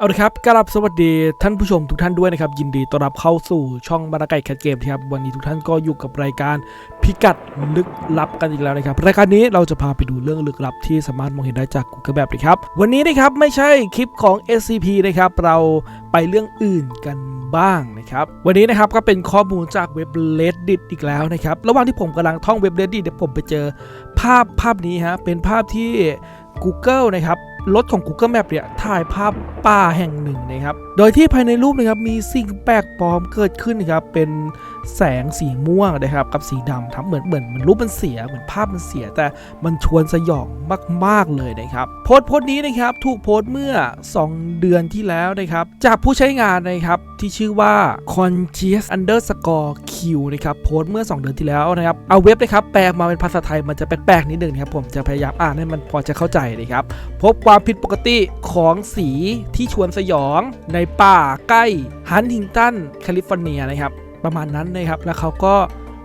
เอาละครับกราบสวัสดีท่านผู้ชมทุกท่านด้วยนะครับ ยินดีต้อนรับเข้าสู่ช่องบารไก่แคทเกมครับวันนี้ทุกท่านก็อยู่กับรายการพิกัดลึกลับกันอีกแล้วนะครับ รายการนี้เราจะพาไปดูเรื่องลึกลับที่สามารถมองเห็นได้จาก Google Map เลยครับ วันนี้นะครับไม่ใช่คลิปของ SCP นะครับเราไปเรื่องอื่นกันบ้างนะครับ วันนี้นะครับก็เป็นข้อมูลจากเว็บ Reddit อีกแล้วนะครับ ระหว่างที่ผมกำลังท่องเว็บ Reddit เนี่ยผมไปเจอภาพภาพนี้ฮะเป็นภาพที่ Google นะครับ รถของ Google Map เนี่ยถ่ายภาพป่าแห่งหนึ่งนะครับ โดยที่ภายในรูปนะครับมีสิ่งแปลกปลอมเกิดขึ้นนะครับเป็น แสงสีม่วงนะครับกับสีดำทำเหมือนเหมือนมือนรูปมันเสียเหมือนภาพมันเสีย แต่มันชวนสยองมาก ๆ เลยนะครับ โพสต์โพสต์นี้นะครับถูกโพสต์เมื่อ 2 เดือนที่แล้วนะครับ จากผู้ใช้งานนะครับที่ชื่อว่า conscious underscore q นะครับโพสต์เมื่อ 2 เดือนที่แล้วนะครับเอาเว็บนะครับแปลมาเป็นภาษาไทยมันจะแปลกๆนิดนึงนะครับผมจะพยายามอ่านให้มันพอจะเข้าใจนะครับพบความผิดปกติของสีที่ชวนสยองในป่าใกล้ฮันติงตันแคลิฟอร์เนียนะครับ ประมาณนั้นนะครับ แล้วเขาก็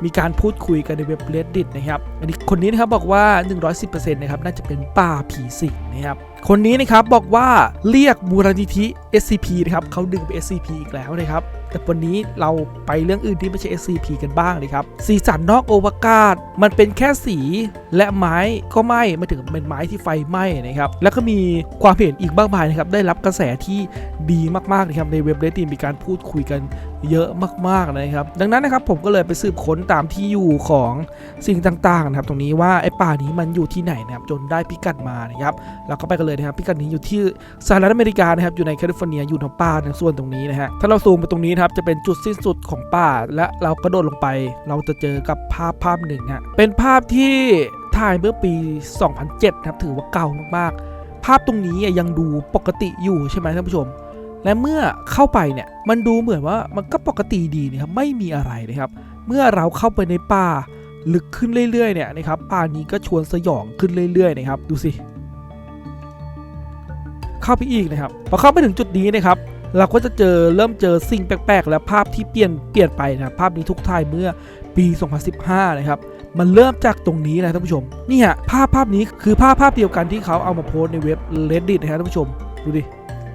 มีการพูดคุยกันในเว็บ Reddit นะครับ อันนี้คนนี้นะครับบอกว่า 110%นะครับ น่าจะเป็นป่าผีสิงนะครับ คนนี้นะครับบอกว่าเรียกมูลนิธิ SCP นะครับเขาดึงไป SCP อีกแล้วนะครับ แต่วันนี้เราไปเรื่องอื่นที่ไม่ใช่ SCP กันบ้างเลยครับ สีสันนอกโอวกาศ มันเป็นแค่สีและไม้ก็ไหม้ไม่ถึงเป็นไม้ที่ไฟไหม้นะครับ แล้วก็มีความเห็นอีกมากมายนะครับ ได้รับกระแสที่ดีมากๆนะครับในเว็บเลตินมีการพูดคุยกันเยอะมากๆนะครับ ดังนั้นนะครับผมก็เลยไปสืบค้นตามที่อยู่ของสิ่งต่างๆนะครับ ตรงนี้ว่าไอ้ป่านี้มันอยู่ที่ไหนนะครับจนได้พิกัดมานะครับเราก็ไปกันเลยนะครับพิกัดนี้อยู่ที่สหรัฐอเมริกานะครับอยู่ในแคลิฟอร์เนียอยู่ตรงป่าในส่วนตรงนี้นะฮะถ้าเราซูมไปตรงนี้นะครับจะเป็นจุดสิ้นสุดของป่า และเรากระโดดลงไป เราจะเจอกับภาพภาพหนึ่งฮะเป็นภาพที่ถ่ายเมื่อปี 2007นะครับถือว่าเก่ามากๆ ภาพตรงนี้ยังดูปกติอยู่ใช่ไหมท่านผู้ชม และเมื่อเข้าไปเนี่ยมันดูเหมือนว่ามันก็ปกติดีนะครับไม่มีอะไรนะครับ เมื่อเราเข้าไปในป่าลึกขึ้นเรื่อยๆเนี่ยนะครับป่านี้ก็ชวนสยองขึ้นเรื่อยๆนะครับดูสิ เข้าไปอีกนะครับพอเข้าไปถึงจุดนี้นะครับเราก็จะเจอเริ่มเจอสิ่งแปลกๆ และภาพที่เปลี่ยนเปลี่ยนไปนะภาพนี้ทุกถ่ายเมื่อปี 2015 นะครับมันเริ่มจากตรงนี้นะท่านผู้ชมนี่ฮะภาพภาพนี้คือภาพภาพเดียวกันที่เขาเอามาโพสในเว็บ Reddit นะครับท่านผู้ชมดูดิ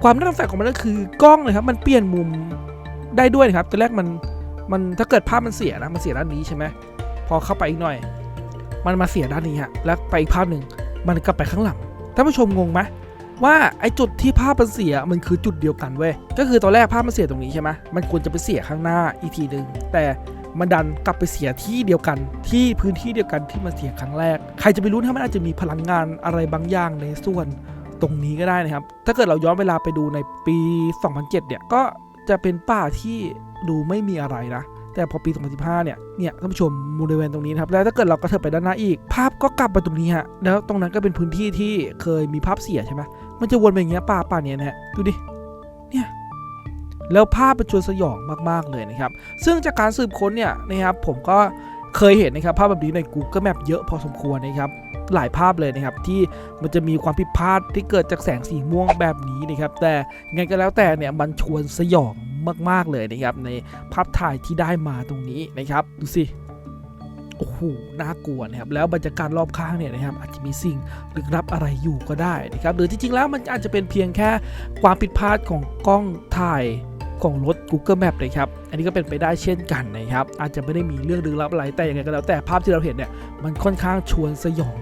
ความน่าสงสัยของมันก็คือกล้องนะครับมันเปลี่ยนมุมได้ด้วยนะครับตอนแรกมันมันถ้าเกิดภาพมันเสียนะมันเสียด้านนี้ใช่ไหมพอเข้าไปอีกหน่อย มันมาเสียด้านนี้ฮะแล้วไปอีกภาพหนึ่งมันกลับไปข้างหลังท่านผู้ชมงงไหม ว่าไอ้จุดที่ภาพมันเสียมันคือจุดเดียวกันเว้ยก็คือตอนแรกภาพมันเสียตรงนี้ใช่ไหมมันควรจะไปเสียข้างหน้าอีกทีหนึ่งแต่มันดันกลับไปเสียที่เดียวกัน ที่พื้นที่เดียวกันที่มันเสียครั้งแรก ใครจะไปรู้ถ้ามันอาจจะมีพลังงานอะไรบางอย่างในส่วนตรงนี้ก็ได้นะครับ ถ้าเกิดเราย้อนเวลาไปดูในปี 2007 เนี่ยก็จะเป็นป่าที่ดูไม่มีอะไรนะ แต่พอปี 2015 เนี่ย เนี่ยท่านผู้ชมบริเวณตรงนี้นะครับแล้วถ้าเกิดเรากระเถิบไปด้านหน้าอีก ภาพก็กลับมาตรงนี้ฮะแล้วตรงนั้นก็เป็นพื้นที่ที่เคยมีภาพเสียใช่ไหมมันจะวนไปอย่างเงี้ยป่าป่าเนี้ยนะฮะดูดิเนี่ยแล้วภาพเป็นชวนสยองมากๆเลยนะครับ ซึ่งจากการสืบค้นเนี่ยนะครับผมก็เคยเห็นนะครับภาพแบบนี้ใน Google Map เยอะพอสมควรนะครับหลายภาพเลยนะครับที่มันจะมีความผิดพลาดที่เกิดจากแสงสีม่วงแบบนี้นะครับแต่ไงก็แล้วแต่เนี่ยมันชวนสยอง มาก ๆ เลยนะครับ ในภาพถ่ายที่ได้มาตรงนี้นะครับ ดูสิโอ้โห น่ากลัวนะครับ แล้วบรรยากาศรอบข้างเนี่ยนะครับอาจจะมีสิ่งลึกลับอะไรอยู่ก็ได้นะครับ หรือจริง ๆ แล้วมันอาจจะเป็นเพียงแค่ความผิดพลาดของกล้องถ่ายของรถ Google Map เลยครับ อันนี้ก็เป็นไปได้เช่นกันนะครับ อาจจะไม่ได้มีเรื่องลึกลับอะไร แต่ยังไงก็แล้วแต่ภาพที่เราเห็นเนี่ย มันค่อนข้างชวนสยอง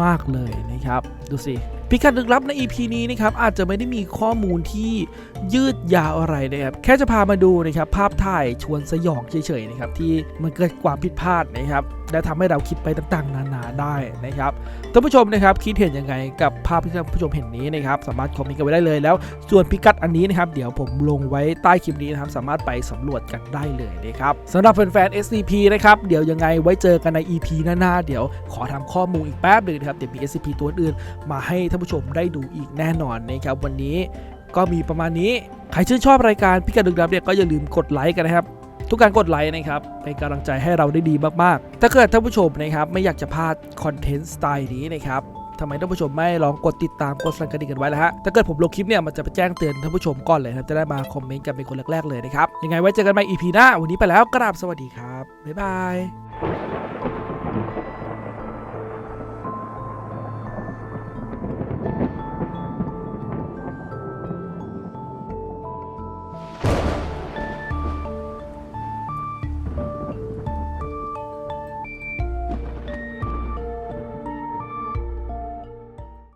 มาก ๆ เลยนะครับ ดูสิ พิกัดลึกลับใน EP นี้นะครับอาจจะไม่ได้มีข้อมูลที่ยืดยาวอะไรนะครับแค่จะพามาดูนะครับภาพถ่ายชวนสยองเฉยๆนะครับที่มันเกิดความผิดพลาดนะครับและทำให้เราคิดไปต่างๆ นานาได้นะครับท่านผู้ชมนะครับคิดเห็นยังไงกับภาพที่ท่านผู้ชมเห็นนี้นะครับสามารถคอมเมนต์กันไว้ได้เลยแล้ว ส่วนพิกัดอันนี้นะครับเดี๋ยวผมลงไว้ใต้คลิปนี้นะครับสามารถไปสำรวจกันได้เลยนะครับสำหรับแฟนๆ SCP นะครับเดี๋ยวยังไงไว้เจอกันใน EP หน้าๆเดี๋ยวขอทำข้อมูลอีกแป๊บหนึ่งนะครับเดี๋ยวมี SCP ตัวอื่นมาให้ท่านผู้ชมได้ดูอีกแน่นอนนะครับวันนี้ก็มีประมาณนี้ ใครชื่นชอบรายการพิกัดดึกดับเนี่ยก็อย่าลืมกดไลค์กันนะครับ ทุกการกดไลค์นะครับเป็นกำลังใจให้เราได้ดีมากๆ ถ้าเกิดท่านผู้ชมนะครับไม่อยากจะพลาดคอนเทนต์สไตล์นี้นะครับทำไมท่านผู้ชมไม่ลองกดติดตามกดสั่นกระดิ่งกันไว้แล้วฮะ ถ้าเกิดผมลงคลิปเนี่ยมันจะไปแจ้งเตือนท่านผู้ชมก่อนเลยนะครับจะได้มาคอมเมนต์กันเป็นคนแรกๆเลยนะครับ ยังไงไว้เจอกันใหม่ EP หน้า วันนี้ไปแล้วกราบสวัสดีครับ บ๊ายบาย